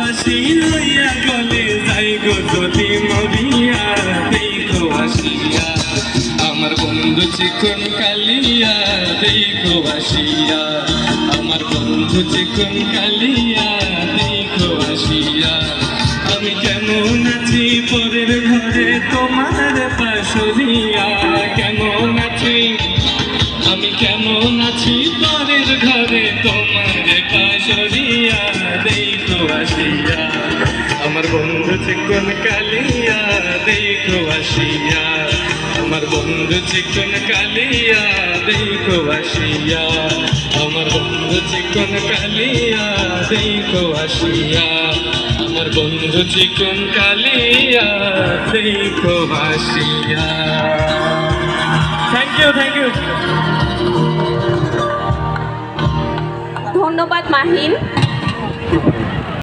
ফাঁসি লইয়া গলে যাই গো যদি মরিয়া দেখো আসিয়া। আমার বন্ধু চিকন কালিয়া দেখো আসিয়া। আমার বন্ধু চিকন কালিয়া দেখো আসিয়া। আমি কেমন আছি পরের ঘরে তোমার পাশরিয়া কেমন আছি? আমি কেমন আছি পরের ঘরে পাশরিয়া দেখো আসিয়া। আমার বন্ধু চিকন কালিয়া দেখো আসিয়া। আমার বন্ধু চিকন কালিয়া দেখো আসিয়া। আমার বন্ধু চিকন কালিয়া দেখো আসিয়া। আমার বন্ধু চিকন কালিয়া দেখো আসিয়া। থ্যাংক ইউ থ্যাংক ইউ ধন্যবাদ মাহিন